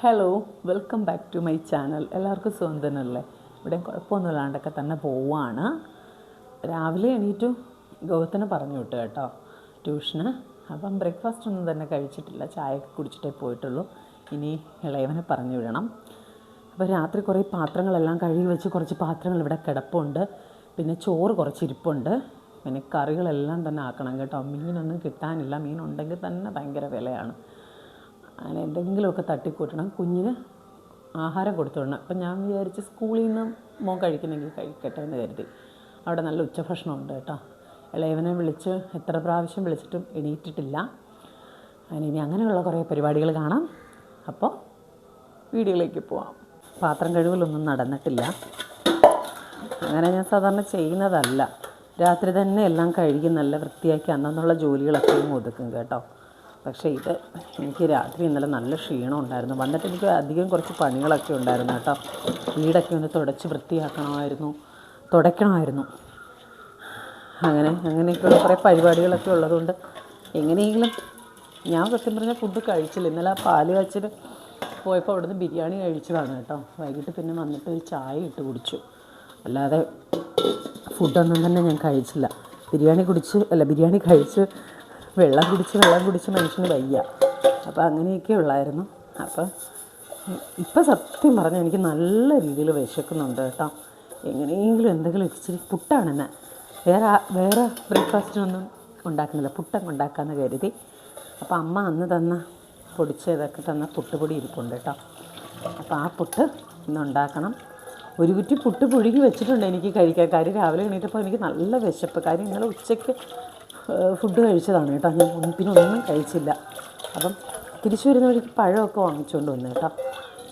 Hello welcome back to my channel എല്ലാവർക്കും സുഖം തന്നെയല്ലേ? ഇവിടെ കുഴപ്പമൊന്നുമില്ലാണ്ടൊക്കെ തന്നെ പോവാണ്. രാവിലെ എണീറ്റു ഗൗതത്തിന് പറഞ്ഞു വിട്ടു കേട്ടോ ട്യൂഷന്. അപ്പം ബ്രേക്ക്ഫാസ്റ്റ് ഒന്നും തന്നെ കഴിച്ചിട്ടില്ല. ചായയൊക്കെ കുടിച്ചിട്ടേ പോയിട്ടുള്ളൂ. ഇനി ഇളയവനെ പറഞ്ഞു വിടണം. അപ്പോൾ രാത്രി കുറേ പാത്രങ്ങളെല്ലാം കഴുകി വെച്ച് കുറച്ച് പാത്രങ്ങൾ ഇവിടെ കിടപ്പുണ്ട്. പിന്നെ ചോറ് കുറച്ച് ഇരിപ്പുണ്ട്. പിന്നെ കറികളെല്ലാം തന്നെ ആക്കണം കേട്ടോ. മീനൊന്നും കിട്ടാനില്ല. മീനുണ്ടെങ്കിൽ തന്നെ ഭയങ്കര വിലയാണ്. അങ്ങനെ എന്തെങ്കിലുമൊക്കെ തട്ടിക്കൂട്ടണം. കുഞ്ഞിന് ആഹാരം കൊടുത്തു വിടണം അപ്പം ഞാൻ വിചാരിച്ച് സ്കൂളിൽ നിന്ന് മോൻ കഴിക്കുന്നെങ്കിൽ കഴിക്കട്ടെ എന്ന് കരുതി. അവിടെ നല്ല ഉച്ചഭക്ഷണം ഉണ്ട് കേട്ടോ. ഇളയവനെ വിളിച്ച് എത്ര പ്രാവശ്യം വിളിച്ചിട്ടും എണീറ്റിട്ടില്ല. അങ്ങനെ ഇനി അങ്ങനെയുള്ള കുറേ പരിപാടികൾ കാണാം. അപ്പോൾ വീഡിയോയിലേക്ക് പോവാം. പാത്രം കഴുകലൊന്നും നടന്നിട്ടില്ല. അങ്ങനെ ഞാൻ സാധാരണ ചെയ്യുന്നതല്ല. രാത്രി തന്നെ എല്ലാം കഴുകി നല്ല വൃത്തിയാക്കി അന്നുള്ള ജോലികളൊക്കെ ഒതുക്കും കേട്ടോ. പക്ഷേ ഇത് എനിക്ക് രാത്രി ഇന്നലെ നല്ല ക്ഷീണം ഉണ്ടായിരുന്നു. വന്നിട്ട് എനിക്ക് അധികം കുറച്ച് പണികളൊക്കെ ഉണ്ടായിരുന്നു കേട്ടോ. വീടൊക്കെ ഒന്ന് തുടച്ച് വൃത്തിയാക്കണമായിരുന്നു തുടയ്ക്കണമായിരുന്നു. അങ്ങനെ അങ്ങനെയൊക്കെയുള്ള കുറേ പരിപാടികളൊക്കെ ഉള്ളതുകൊണ്ട് എങ്ങനെയെങ്കിലും ഞാൻ സത്യം പറഞ്ഞാൽ ഫുഡ് കഴിച്ചില്ല. ഇന്നലെ പാൽ കാച്ചിന് പോയപ്പോൾ അവിടുന്ന് ബിരിയാണി കഴിച്ചതാണ് കേട്ടോ. വൈകിട്ട് പിന്നെ വന്നിട്ട് ഒരു ചായ ഇട്ട് കുടിച്ചു. അല്ലാതെ ഫുഡൊന്നും തന്നെ ഞാൻ കഴിച്ചില്ല. ബിരിയാണി കുടിച്ച് അല്ല ബിരിയാണി കഴിച്ച് വെള്ളം കുടിച്ച് വെള്ളം കുടിച്ച് മനുഷ്യന് വയ്യ. അപ്പോൾ അങ്ങനെയൊക്കെ ഉള്ളായിരുന്നു. അപ്പോൾ ഇപ്പം സത്യം പറഞ്ഞാൽ എനിക്ക് നല്ല രീതിയിൽ വിശക്കുന്നുണ്ട് കേട്ടോ. എങ്ങനെയെങ്കിലും എന്തെങ്കിലും ഇച്ചിരി പുട്ടാണ് എന്നാൽ വേറെ വേറെ ബ്രേക്ക്ഫാസ്റ്റിനൊന്നും ഉണ്ടാക്കുന്നില്ല. പുട്ടങ്ങ് ഉണ്ടാക്കാമെന്ന് കരുതി. അപ്പോൾ അമ്മ അന്ന് തന്ന പൊടിച്ചതൊക്കെ തന്ന പുട്ടുപൊടി ഇരിപ്പുണ്ട് കേട്ടോ. അപ്പോൾ ആ പുട്ട് ഇന്ന് ഉണ്ടാക്കണം. ഒരു കുറ്റി പുട്ട് പുഴുകി വെച്ചിട്ടുണ്ട് എനിക്ക് കഴിക്കാൻ. കാര്യം രാവിലെ എണീറ്റപ്പോൾ എനിക്ക് നല്ല വിശപ്പ്. കാര്യം ഇന്നലെ ഉച്ചയ്ക്ക് ഫുഡ് കഴിച്ചതാണ് കേട്ടോ. ഞാൻ പിന്നെ ഒന്നും കഴിച്ചില്ല. അപ്പം തിരിച്ചു വരുന്ന വഴിക്ക് പഴമൊക്കെ വാങ്ങിച്ചുകൊണ്ട് വന്നു കേട്ടോ.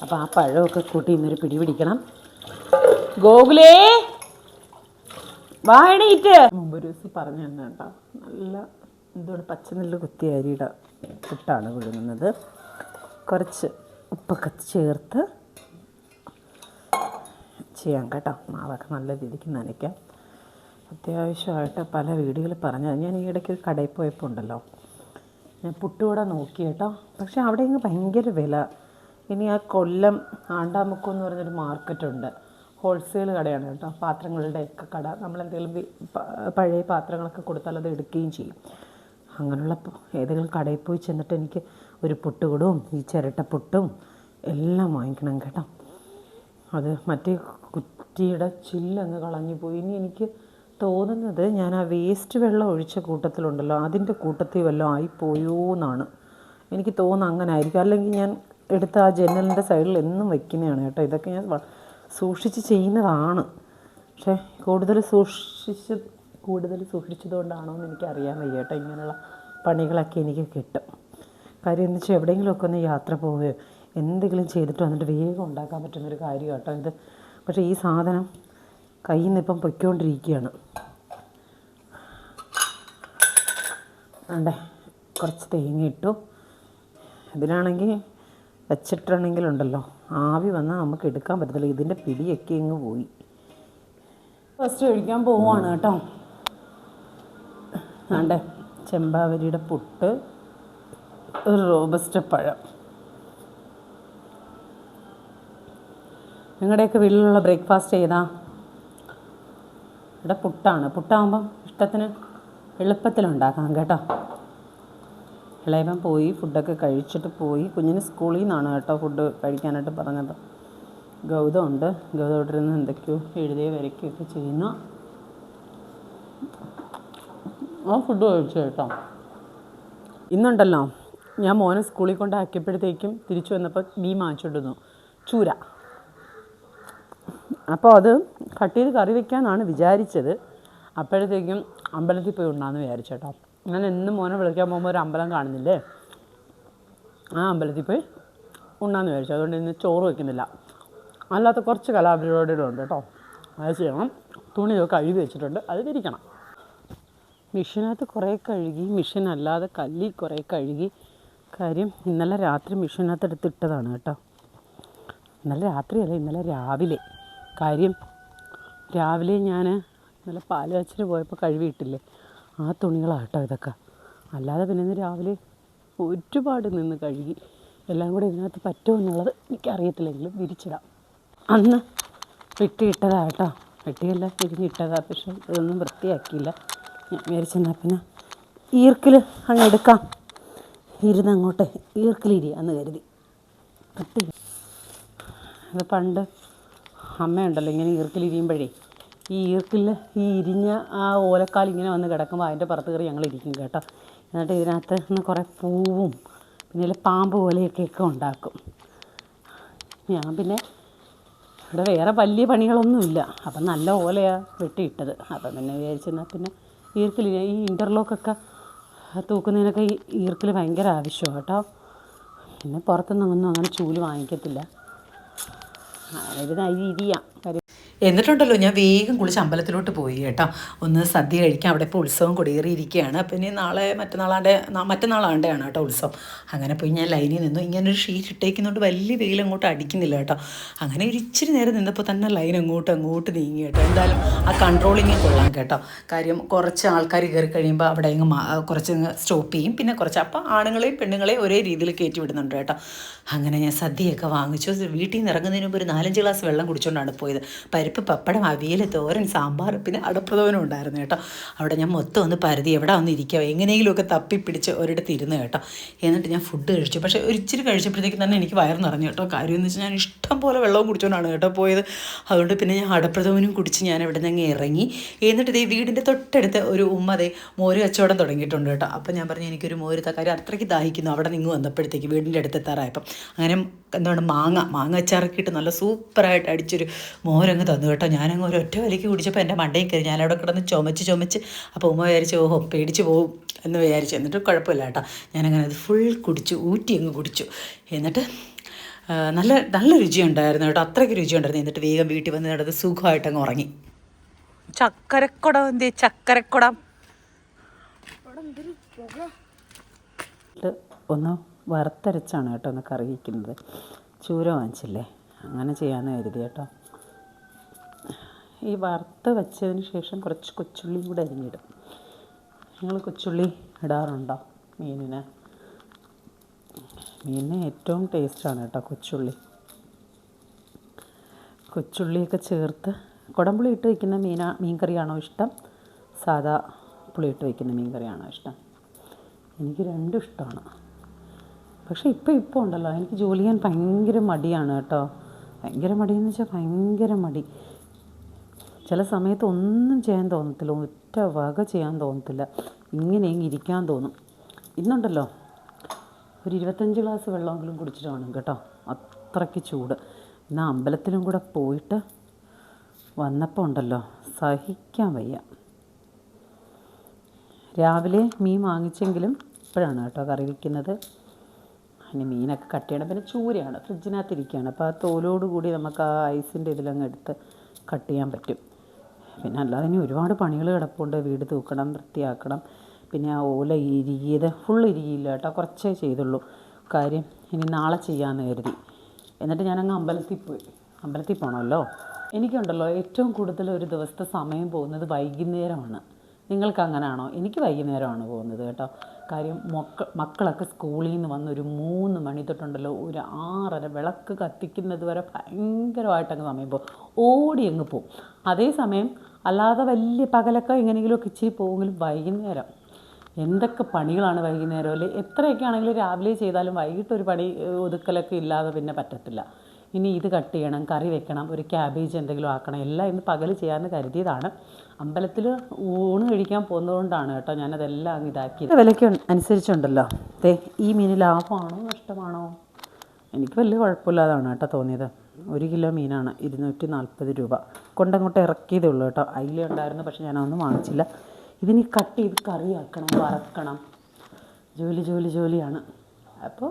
അപ്പോൾ ആ പഴമൊക്കെ കൂട്ടി ഇന്നൊരു പിടി പിടിക്കണം. ഗോകുലേ! വാഴണീറ്റ് മുമ്പ് ഒരു ദിവസം പറഞ്ഞു തന്നെ കേട്ടോ. നല്ല എന്തുകൊണ്ട് പച്ചനെല്ല് കുത്തി അരിയുടെ പുട്ടാണ് വിഴുങ്ങുന്നത്. കുറച്ച് ഉപ്പൊക്കെ ചേർത്ത് ചെയ്യാം കേട്ടോ. മാവൊക്കെ നല്ല രീതിക്ക് നനയ്ക്കാം. അത്യാവശ്യമായിട്ട് പല വീടുകൾ പറഞ്ഞു ഞാൻ ഈ ഇടയ്ക്ക് ഒരു കടയിൽ പോയപ്പോൾ ഉണ്ടല്ലോ ഞാൻ പുട്ടുകൂടെ നോക്കി കേട്ടോ. പക്ഷേ അവിടെ ഇങ്ങ് ഭയങ്കര വില. ഇനി ആ കൊല്ലം ആണ്ടാമുക്കം എന്ന് പറഞ്ഞൊരു മാർക്കറ്റുണ്ട്. ഹോൾസെയിൽ കടയാണ് കേട്ടോ. പാത്രങ്ങളുടെ ഒക്കെ കട നമ്മളെന്തെങ്കിലും പഴയ പാത്രങ്ങളൊക്കെ കൊടുത്താൽ അത് എടുക്കുകയും ചെയ്യും. അങ്ങനെയുള്ള ഏതെങ്കിലും കടയിൽ പോയി ചെന്നിട്ട് എനിക്ക് ഒരു പുട്ടുകൂടും ഈ ചിരട്ടപ്പുട്ടും എല്ലാം വാങ്ങിക്കണം കേട്ടോ. അത് മറ്റേ കുറ്റിയുടെ ചില്ലങ്ങ് കളഞ്ഞു പോയി ഇനി എനിക്ക് തോന്നുന്നത് ഞാൻ ആ വേസ്റ്റ് വെള്ളം ഒഴിച്ച കൂട്ടത്തിലുണ്ടല്ലോ അതിന്റെ കൂട്ടത്തിൽ വല്ലതും ആയിപ്പോയോ എന്നാണ് എനിക്ക് തോന്നുന്നത് അങ്ങനെ ആയിരിക്കും അല്ലെങ്കിൽ ഞാൻ എടുത്ത ആ ജനലിന്റെ സൈഡിൽ എന്നും വയ്ക്കുന്നതാണ് കേട്ടോ. ഇതൊക്കെ ഞാൻ സൂക്ഷിച്ച് ചെയ്യുന്നതാണ്. പക്ഷേ കൂടുതൽ സൂക്ഷിച്ച് കൂടുതൽ സൂക്ഷിച്ചതുകൊണ്ടാണോ എന്ന് എനിക്കറിയാൻ വയ്യ കേട്ടോ. ഇങ്ങനെയുള്ള പണികളൊക്കെ എനിക്ക് കിട്ടും. കാര്യം എന്ന് വെച്ചാൽ എവിടെയെങ്കിലുമൊക്കെ ഒന്ന് യാത്ര പോവുകയോ എന്തെങ്കിലും ചെയ്തിട്ട് വന്നിട്ട് വേഗം ഉണ്ടാക്കാൻ പറ്റുന്നൊരു കാര്യം കേട്ടോ ഇത്. പക്ഷേ ഈ സാധനം കയ്യിൽ നിന്ന് ഇപ്പം പൊയ്ക്കൊണ്ടിരിക്കുകയാണ്. അതെ കുറച്ച് തേങ്ങ ഇട്ടു. ഇതിലാണെങ്കിൽ വെച്ചിട്ടാണെങ്കിലുണ്ടല്ലോ ആവി വന്നാൽ നമുക്ക് എടുക്കാൻ പറ്റത്തില്ല. ഇതിന്റെ പിടിയൊക്കെ ഇങ്ങ് പോയി. ഫസ്റ്റ് കഴിക്കാൻ പോവാണ് കേട്ടോ. അണ്ടേ ചെമ്പാവരിയുടെ പുട്ട് ഒരു റോബസ്റ്റ പഴം. നിങ്ങളുടെയൊക്കെ വീട്ടിലുള്ള ബ്രേക്ക്ഫാസ്റ്റ് ചെയ്താ ഇവിടെ പുട്ടാണ്. പുട്ടാകുമ്പം ഇഷ്ടത്തിന് എളുപ്പത്തിലുണ്ടാക്കാം കേട്ടോ. ഇളയവൻ പോയി ഫുഡൊക്കെ കഴിച്ചിട്ട് പോയി. കുഞ്ഞിന് സ്കൂളിൽ നിന്നാണ് കേട്ടോ ഫുഡ് കഴിക്കാനായിട്ട് പറഞ്ഞത്. ഗൗതം ഉണ്ട് ഗൗതം ഇവിടെ ഇരുന്ന് എന്തൊക്കെയോ എഴുതിയ വരയ്ക്കുകയൊക്കെ ചെയ്യുന്നു. ആ ഫുഡ് കഴിച്ചു കേട്ടോ? ഇന്നുണ്ടല്ലോ. ഞാൻ മോനെ സ്കൂളിൽ കൊണ്ടാക്കിയപ്പോഴത്തേക്കും തിരിച്ചു വന്നപ്പോൾ മീൻ വാങ്ങിച്ചുകൊണ്ടിരുന്നു ചൂര. അപ്പോൾ അത് കട്ട് ചെയ്ത് കറി വെക്കാമെന്നാണ് വിചാരിച്ചത്. അപ്പോഴത്തേക്കും അമ്പലത്തിൽ പോയി ഉണ്ടാന്ന് വിചാരിച്ചു കേട്ടോ. ഞാൻ എന്നും മോനെ വിളിക്കാൻ പോകുമ്പോൾ ഒരു അമ്പലം കാണുന്നില്ലേ? ആ അമ്പലത്തിൽ പോയി ഉണ്ടാന്ന് വിചാരിച്ചു. അതുകൊണ്ട് ഇന്ന് ചോറ് വയ്ക്കുന്നില്ല അല്ലാത്ത കുറച്ച് കലാപരിപാടികളുണ്ട് കേട്ടോ. അത് ചെയ്യണം. തുണിയൊക്കെ കഴുകി വെച്ചിട്ടുണ്ട്. അത് തിരിക്കണം മിഷീനകത്ത് കുറേ കഴുകി മിഷീൻ അല്ലാതെ കല്ലി കുറേ കഴുകി. കാര്യം ഇന്നലെ രാത്രി മിഷീനകത്ത് എടുത്തിട്ടതാണ് കേട്ടോ. ഇന്നലെ രാത്രിയല്ല ഇന്നലെ രാവിലെ. കാര്യം രാവിലെ ഞാൻ നല്ല പാൽ കാച്ചിന് പോയപ്പോൾ കഴുകിയിട്ടില്ലേ? ആ തുണികളാണ് കേട്ടോ ഇതൊക്കെ. അല്ലാതെ പിന്നെ ഇന്ന് രാവിലെ ഒരുപാട് നിന്ന് കഴുകി എല്ലാം കൂടെ ഇതിനകത്ത് പറ്റുമോ എന്നുള്ളത് എനിക്കറിയത്തില്ലെങ്കിലും വിരിച്ചിടാം. അന്ന് വെട്ടിയിട്ടതാ കേട്ടോ വെട്ടിയല്ല വിരിഞ്ഞിട്ടതാ പക്ഷെ ഇതൊന്നും വൃത്തിയാക്കിയില്ല. ഞാൻ വിചാരിച്ചെന്നാൽ പിന്നെ ഈർക്കിൽ അങ്ങ് എടുക്കാം. ഇരുന്ന് അങ്ങോട്ട് ഈർക്കിലിരിയാന്ന് കരുതി. വൃത്തി അത് പണ്ട് അമ്മയുണ്ടല്ലോ ഇങ്ങനെ ഈർക്കിലിരിയുമ്പോഴേ. ഈ ഈർക്കിൽ ഈ ഇരിഞ്ഞ ആ ഓലക്കാൽ ഇങ്ങനെ വന്ന് കിടക്കുമ്പോൾ അതിന്റെ പുറത്ത് കയറി ഞങ്ങൾ ഇരിക്കും കേട്ടോ. എന്നിട്ട് ഇതിനകത്ത് നിന്ന് കുറേ പൂവും പിന്നെ ഇതിൽ പാമ്പ് പോലെയൊക്കെയൊക്കെ ഉണ്ടാക്കും. ഞാൻ പിന്നെ ഇവിടെ വേറെ വലിയ പണികളൊന്നുമില്ല. അപ്പം നല്ല ഓലയാണ് വെട്ടിയിട്ടത്. അപ്പം പിന്നെ വിചാരിച്ചെന്നാൽ പിന്നെ ഈർക്കിൽ ഈ ഇന്റർലോക്കൊക്കെ തൂക്കുന്നതിനൊക്കെ ഈ ഈർക്കിൽ ഭയങ്കര ആവശ്യമാണ് കേട്ടോ. പിന്നെ പുറത്തുനിന്നൊന്നും അങ്ങനെ ചൂൽ വാങ്ങിക്കത്തില്ല. ഇതിന് ഇരിയാം കാര്യം എന്നിട്ടുണ്ടല്ലോ ഞാൻ വേഗം കുളിച്ച് അമ്പലത്തിലോട്ട് പോയി കേട്ടോ. ഒന്ന് സദ്യ കഴിക്കാൻ അവിടെ ഇപ്പോൾ ഉത്സവം കൊടിയേറിയിരിക്കുകയാണ്. അപ്പം ഇനി നാളെ മറ്റന്നാളാണ്ട് മറ്റന്നാളാണ്ടാണ് കേട്ടോ ഉത്സവം. അങ്ങനെ പോയി ഞാൻ ലൈനിൽ നിന്നു. ഇങ്ങനെ ഒരു ഷീറ്റ് ഇട്ടേക്കുന്നതുകൊണ്ട് വലിയ വെയിൽ അങ്ങോട്ട് അടിക്കുന്നില്ല കേട്ടോ. അങ്ങനെ ഒരു ഇച്ചിരി നേരം നിന്നപ്പോൾ തന്നെ ലൈൻ അങ്ങോട്ട് അങ്ങോട്ട് നീങ്ങി കേട്ടോ. എന്തായാലും ആ കൺട്രോളിങ് കൊള്ളാം കേട്ടോ. കാര്യം കുറച്ച് ആൾക്കാർ കയറി കഴിയുമ്പോൾ അവിടെ അങ്ങ് കുറച്ച് സ്റ്റോപ്പ് ചെയ്യും. പിന്നെ കുറച്ച് അപ്പം ആണുങ്ങളെയും പെണ്ണുങ്ങളെയും ഒരേ രീതിയിൽ കയറ്റി വിടുന്നുണ്ട് കേട്ടോ. അങ്ങനെ ഞാൻ സദ്യയൊക്കെ വാങ്ങിച്ചു. വീട്ടിൽ നിന്ന് ഇറങ്ങുന്നതിന് മുമ്പ് ഒരു നാലഞ്ച് ഗ്ലാസ് വെള്ളം കുടിച്ചുകൊണ്ടാണ് പോയത്. പരിപ്പ് പപ്പടം അവിയൽ തോരൻ സാമ്പാർ പിന്നെ അടപ്രഥവനും ഉണ്ടായിരുന്നു കേട്ടോ. അവിടെ ഞാൻ മൊത്തം ഒന്ന് പരതി എവിടെ ഒന്ന് ഇരിക്കുക എങ്ങനെയെങ്കിലുമൊക്കെ തപ്പി പിടിച്ച് ഒരിടത്ത് ഇരുന്ന് കേട്ടോ. എന്നിട്ട് ഞാൻ ഫുഡ് കഴിച്ചു. പക്ഷേ ഒരിച്ചിരി കഴിച്ചപ്പോഴത്തേക്ക് തന്നെ എനിക്ക് വയർ നിറഞ്ഞു കേട്ടോ. കാര്യം എന്ന് വെച്ചാൽ ഞാൻ ഇഷ്ടം പോലെ വെള്ളവും കുടിച്ചുകൊണ്ടാണ് കേട്ടോ പോയത്. അതുകൊണ്ട് പിന്നെ ഞാൻ അടപ്രഥവനും കുടിച്ച് ഞാൻ അവിടെ നിന്ന് ഇറങ്ങി. എന്നിട്ട് ഇതേ വീടിന്റെ തൊട്ടടുത്ത് ഒരു ഉമ്മ ദേ മോര് കച്ചവടം തുടങ്ങിയിട്ടുണ്ട് കേട്ടോ. അപ്പോൾ ഞാൻ പറഞ്ഞു എനിക്കൊരു മോര് തക്കാരി അത്രയ്ക്ക് ദാഹിക്കുന്നു. അവിടെ നിന്ന് വന്നപ്പോഴത്തേക്ക് വീടിന്റെ അടുത്ത് എത്താറായപ്പം. അങ്ങനെ എന്താണ് മാങ്ങ മാങ്ങ അച്ചാറൊക്കെ ഇട്ട് നല്ല സൂപ്പറായിട്ട് അടിച്ചൊരു മോരങ്ങ് തന്നു കേട്ടോ. ഞാനങ്ങ് ഒരു ഒറ്റ വലിക്ക് കുടിച്ചപ്പോൾ എന്റെ മണ്ടയിൽ കയറി. ഞാനവിടെ കിടന്ന് ചുമച്ച് ചുമച്ച് അപ്പോൾ ഉമ്മ വിചാരിച്ച് ഓഹോ പേടിച്ച് പോകും എന്ന് വിചാരിച്ചു. എന്നിട്ട് കുഴപ്പമില്ല കേട്ടോ. ഞാനങ്ങനെ അത് ഫുൾ കുടിച്ചു ഊറ്റി അങ്ങ് കുടിച്ചു. എന്നിട്ട് നല്ല നല്ല രുചിയുണ്ടായിരുന്നു കേട്ടോ. അത്രയ്ക്ക് രുചിയുണ്ടായിരുന്നു. എന്നിട്ട് വേഗം വീട്ടിൽ വന്ന് നടന്ന് സുഖമായിട്ട് അങ്ങ് ഉറങ്ങി. ചക്കരക്കുടം എന്തേ ചക്കരക്കുടം. ഒന്ന് വറുത്തരച്ചാണ് കേട്ടോ ഒന്ന് കറി വയ്ക്കുന്നത് ചൂര വാങ്ങിച്ചില്ലേ? അങ്ങനെ ചെയ്യാമെന്ന് കരുതി കേട്ടോ. ഈ വറുത്ത് വെച്ചതിന് ശേഷം കുറച്ച് കൊച്ചുള്ളി കൂടെ അരിഞ്ഞിടും. നിങ്ങൾ കൊച്ചുള്ളി ഇടാറുണ്ടോ മീനിന്? മീനിന് ഏറ്റവും ടേസ്റ്റാണ് കേട്ടോ കൊച്ചുള്ളി. കൊച്ചുള്ളിയൊക്കെ ചേർത്ത് കുടംപുളി ഇട്ട് വയ്ക്കുന്ന മീനാ മീൻ കറിയാണോ ഇഷ്ടം? സാദാ പുളി ഇട്ട് വയ്ക്കുന്ന മീൻ കറിയാണോ ഇഷ്ടം? എനിക്ക് രണ്ടും ഇഷ്ടമാണ്. പക്ഷേ ഇപ്പോൾ ഇപ്പോൾ ഉണ്ടല്ലോ. എനിക്ക് ജോലി ചെയ്യാൻ ഭയങ്കര മടിയാണ് കേട്ടോ. ഭയങ്കര മടിയെന്ന് വെച്ചാൽ ഭയങ്കര മടി. ചില സമയത്ത് ഒന്നും ചെയ്യാൻ തോന്നത്തില്ല ഒറ്റ വക ചെയ്യാൻ തോന്നത്തില്ല. ഇങ്ങനെ ഇരിക്കാൻ തോന്നും. ഇന്നുണ്ടല്ലോ ഒരു ഇരുപത്തഞ്ച് ഗ്ലാസ് വെള്ളമെങ്കിലും കുടിച്ചിട്ട് വേണം കേട്ടോ. അത്രയ്ക്ക് ചൂട്. ഇന്ന് അമ്പലത്തിലും കൂടെ പോയിട്ട് വന്നപ്പോൾ ഉണ്ടല്ലോ സഹിക്കാൻ വയ്യ. രാവിലെ മീൻ വാങ്ങിച്ചെങ്കിലും ഇപ്പോഴാണ് കേട്ടോ കറി വയ്ക്കുന്നത് അതിന് മീനൊക്കെ കട്ട് ചെയ്യണം. പിന്നെ ചൂരയാണ് ഫ്രിഡ്ജിനകത്ത് ഇരിക്കുകയാണ് അപ്പോൾ ആ തോലോട് കൂടി നമുക്ക് ആ ഐസിന്റെ ഇതിലങ്ങ് എടുത്ത് കട്ട് ചെയ്യാൻ പറ്റും. പിന്നെ അല്ലാതെ ഇനി ഒരുപാട് പണികൾ കിടപ്പുണ്ട്. വീട് തൂക്കണം വൃത്തിയാക്കണം. പിന്നെ ആ ഓല ഇരിയത് ഫുൾ ഇരിയില്ല കേട്ടോ. കുറച്ചേ ചെയ്തുള്ളൂ. കാര്യം ഇനി നാളെ ചെയ്യാമെന്ന് കരുതി. എന്നിട്ട് ഞാനങ്ങ് അമ്പലത്തിൽ പോയി. അമ്പലത്തിൽ പോകണമല്ലോ എനിക്കുണ്ടല്ലോ ഏറ്റവും കൂടുതൽ ഒരു ദിവസത്തെ സമയം പോകുന്നത് വൈകുന്നേരമാണ്. നിങ്ങൾക്ക് അങ്ങനെയാണോ എനിക്ക് വൈകുന്നേരമാണ് പോകുന്നത് കേട്ടോ. കാര്യം മക്ക മക്കളൊക്കെ സ്കൂളിൽ നിന്ന് വന്ന് ഒരു മൂന്ന് മണി തൊട്ടുണ്ടല്ലോ ഒരു ആറര വിളക്ക് കത്തിക്കുന്നത് വരെ ഭയങ്കരമായിട്ടങ്ങ് സമയം പോകും. ഓടി അങ്ങ് പോകും അതേസമയം അല്ലാതെ വലിയ പകലൊക്കെ എങ്ങനെയെങ്കിലുമൊക്കെ ഇച്ചിരി പോകുമെങ്കിലും വൈകുന്നേരം. എന്തൊക്കെ പണികളാണ് വൈകുന്നേരം അല്ലെ? എത്രയൊക്കെ ആണെങ്കിലും രാവിലെ ചെയ്താലും വൈകിട്ട് ഒരു പണി ഒതുക്കലൊക്കെ ഇല്ലാതെ പിന്നെ പറ്റത്തില്ല. ഇനി ഇത് കട്ട് ചെയ്യണം കറി വെക്കണം ഒരു ക്യാബേജ് എന്തെങ്കിലും ആക്കണം എല്ലാം ഇന്ന് പകൽ ചെയ്യാമെന്ന് കരുതിയതാണ്. അമ്പലത്തിൽ ഊണ് കഴിക്കാൻ പോകുന്നതുകൊണ്ടാണ് കേട്ടോ ഞാനതെല്ലാം ഇതാക്കിയത്. വിലയ്ക്ക് അനുസരിച്ചുണ്ടല്ലോ. ദേ ഈ മീന് ലാഭമാണോ നഷ്ടമാണോ? എനിക്ക് വലിയ കുഴപ്പമില്ലാതാണ് കേട്ടോ തോന്നിയത്. ഒരു കിലോ മീനാണ് ഇരുന്നൂറ്റി നാൽപ്പത് രൂപ. കൊണ്ടങ്ങോട്ട് ഇറക്കിയതേ ഉള്ളൂ കേട്ടോ. അയില ഉണ്ടായിരുന്നു പക്ഷെ ഞാനൊന്നും വാങ്ങിച്ചില്ല. ഇതിനി കട്ട് ചെയ്ത് കറിയാക്കണം വറക്കണം. ജോലി ജോലി ജോലിയാണ്. അപ്പോൾ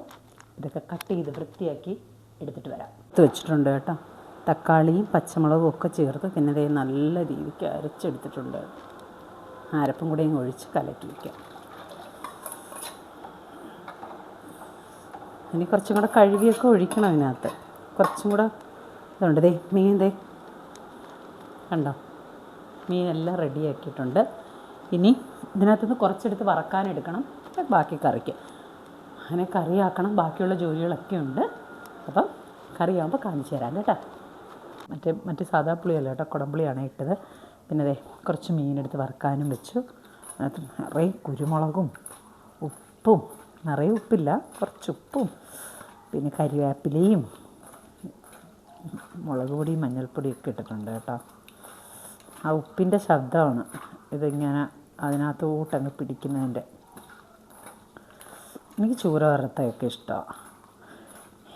ഇതൊക്കെ കട്ട് ചെയ്ത് വൃത്തിയാക്കി എടുത്തിട്ട് വരാം. എടുത്ത് വെച്ചിട്ടുണ്ട് കേട്ടോ. തക്കാളിയും പച്ചമുളകും ഒക്കെ ചേർത്ത് പിന്നെ ദേ നല്ല രീതിക്ക് അരച്ചെടുത്തിട്ടുണ്ട്. അരപ്പും കൂടെയും ഒഴിച്ച് കലക്കി വയ്ക്കാം. ഇനി കുറച്ചും കൂടെ കഴുകിയൊക്കെ ഒഴിക്കണം അതിനകത്ത്. കുറച്ചും കൂടെ ഇതുണ്ട് ദേ മീൻ ദേ. കണ്ടോ? മീനെല്ലാം റെഡിയാക്കിയിട്ടുണ്ട്. ഇനി ഇതിനകത്തുനിന്ന് കുറച്ചെടുത്ത് വറക്കാനെടുക്കണം ബാക്കി കറിക്ക്. അങ്ങനെ കറിയാക്കണം. ബാക്കിയുള്ള ജോലികളൊക്കെ ഉണ്ട്. അപ്പം കറിയാകുമ്പോൾ കാണിച്ചു തരാം കേട്ടോ. മറ്റേ മറ്റേ സാധാ പുളിയല്ല കേട്ടോ കുടംപുളിയാണ് ഇട്ടത്. പിന്നെ അതെ കുറച്ച് മീനെടുത്ത് വറുക്കാനും വെച്ചു. അതിനകത്ത് നിറയെ കുരുമുളകും ഉപ്പും നിറയെ ഉപ്പില്ല കുറച്ച് ഉപ്പും പിന്നെ കരിവേപ്പിലയും മുളക് പൊടിയും മഞ്ഞൾപ്പൊടിയും ഒക്കെ ഇട്ടിട്ടുണ്ട് കേട്ടോ. ആ ഉപ്പിന്റെ ശബ്ദമാണ് ഇതിങ്ങനെ അതിനകത്ത് ഊട്ടങ്ങ് പിടിക്കുന്നതിന്റെ. എനിക്ക് ചൂര വറുത്തതൊക്കെ ഇഷ്ടമാണ്.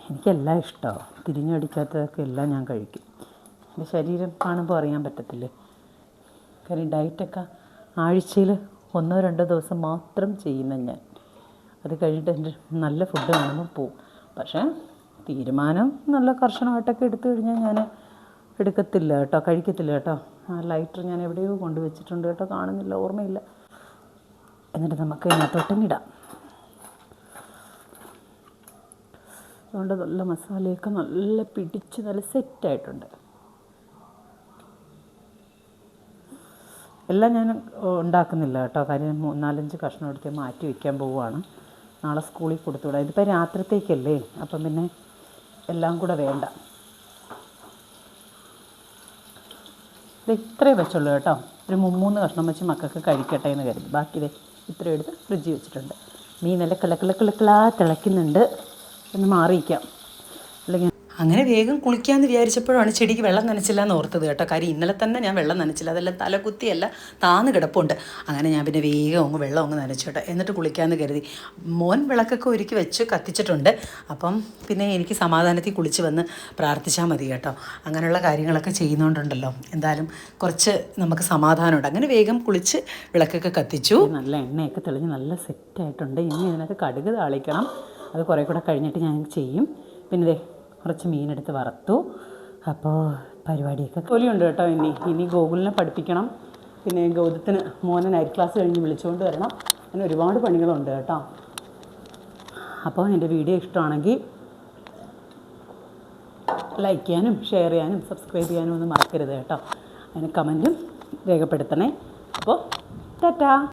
എനിക്കെല്ലാം ഇഷ്ടമാണ്. തിരിഞ്ഞടിക്കാത്തതൊക്കെ എല്ലാം ഞാൻ കഴിക്കും. എന്റെ ശരീരം കാണുമ്പോൾ അറിയാൻ പറ്റത്തില്ലേ? കാര്യം ഡയറ്റൊക്കെ ആഴ്ചയിൽ ഒന്നോ രണ്ടോ ദിവസം മാത്രം ചെയ്യുന്ന ഞാൻ. അത് കഴിഞ്ഞിട്ട് എന്റെ നല്ല ഫുഡ് കാണുമ്പോൾ പോവും. പക്ഷേ തീരുമാനം നല്ല കർശനമായിട്ടൊക്കെ എടുത്തു കഴിഞ്ഞാൽ ഞാൻ എടുക്കത്തില്ല കേട്ടോ കഴിക്കത്തില്ല കേട്ടോ. ആ ലൈറ്റർ ഞാൻ എവിടെയോ കൊണ്ടുവച്ചിട്ടുണ്ട് കേട്ടോ കാണുന്നില്ല ഓർമ്മയില്ല. എന്നിട്ട് നമുക്ക് ഇതിനകത്തോട്ടും ഇടാം. അതുകൊണ്ട് നല്ല മസാലയൊക്കെ നല്ല പിടിച്ച് നല്ല സെറ്റായിട്ടുണ്ട് എല്ലാം ഞാൻ ഉണ്ടാക്കുന്നില്ല കേട്ടോ. കാര്യം നാലഞ്ച് കഷ്ണം എടുത്ത് മാറ്റി വയ്ക്കാൻ പോവുകയാണ്. നാളെ സ്കൂളിൽ കൊടുത്തുവിടാം. ഇതിപ്പോൾ രാത്രിത്തേക്കല്ലേ? അപ്പം പിന്നെ എല്ലാം കൂടെ വേണ്ട. ഇത് ഇത്രേ വെച്ചുള്ളൂ കേട്ടോ. ഒരു മുമ്മൂന്ന് കഷ്ണം വെച്ച് മക്കൾക്ക് കഴിക്കട്ടെ എന്ന് കരുതി. ബാക്കി ഇത് ഇത്രയും എടുത്ത് ഫ്രിഡ്ജിൽ വെച്ചിട്ടുണ്ട്. മീൻ നല്ല കിളക്കിളക്കിളക്കിളാ തിളയ്ക്കുന്നുണ്ട്. എന്ന് മാറിയിക്കാം. അല്ലെങ്കിൽ അങ്ങനെ വേഗം കുളിക്കാമെന്ന് വിചാരിച്ചപ്പോഴാണ് ചെടിക്ക് വെള്ളം നനച്ചില്ല എന്ന് ഓർത്തത് കേട്ടോ. കാര്യം ഇന്നലെ തന്നെ ഞാൻ വെള്ളം നനച്ചില്ല. അതെല്ലാം തലകുത്തിയല്ല താന്ന് കിടപ്പുണ്ട്. അങ്ങനെ ഞാൻ പിന്നെ വേഗം അങ്ങ് വെള്ളം അങ്ങ് നനച്ചു കേട്ടോ. എന്നിട്ട് കുളിക്കാമെന്ന് കരുതി. മോൻ വിളക്കൊക്കെ ഒരുക്കി വെച്ച് കത്തിച്ചിട്ടുണ്ട്. അപ്പം പിന്നെ എനിക്ക് സമാധാനത്തിൽ കുളിച്ച് വന്ന് പ്രാർത്ഥിച്ചാൽ മതി കേട്ടോ. അങ്ങനെയുള്ള കാര്യങ്ങളൊക്കെ ചെയ്യുന്നുണ്ടല്ലോ എന്തായാലും കുറച്ച് നമുക്ക് സമാധാനമുണ്ട്. അങ്ങനെ വേഗം കുളിച്ച് വിളക്കൊക്കെ കത്തിച്ചു. നല്ല എണ്ണയൊക്കെ തെളിഞ്ഞ് നല്ല സെറ്റായിട്ടുണ്ട്. ഇനി ഇതിനൊക്കെ കടുക് താളിക്കണം. അത് കുറേ കൂടെ കഴിഞ്ഞിട്ട് ഞാൻ ചെയ്യും. പിന്നെ കുറച്ച് മീനെടുത്ത് വറുത്തു. അപ്പോൾ പരിപാടിയൊക്കെ ജോലിയുണ്ട് കേട്ടോ ഇനി. ഇനി ഗോകുലിനെ പഠിപ്പിക്കണം. പിന്നെ ഗൗതത്തിന് മോനെ നൈറ്റ് ക്ലാസ് കഴിഞ്ഞ് വിളിച്ചുകൊണ്ട് വരണം. അങ്ങനെ ഒരുപാട് പണികളുണ്ട് കേട്ടോ. അപ്പോൾ എന്റെ വീഡിയോ ഇഷ്ടമാണെങ്കിൽ ലൈക്ക് ചെയ്യാനും ഷെയർ ചെയ്യാനും സബ്സ്ക്രൈബ് ചെയ്യാനും ഒന്നും മറക്കരുത് കേട്ടോ. അതിന് കമന്റും രേഖപ്പെടുത്തണേ. അപ്പോൾ ടാറ്റാ.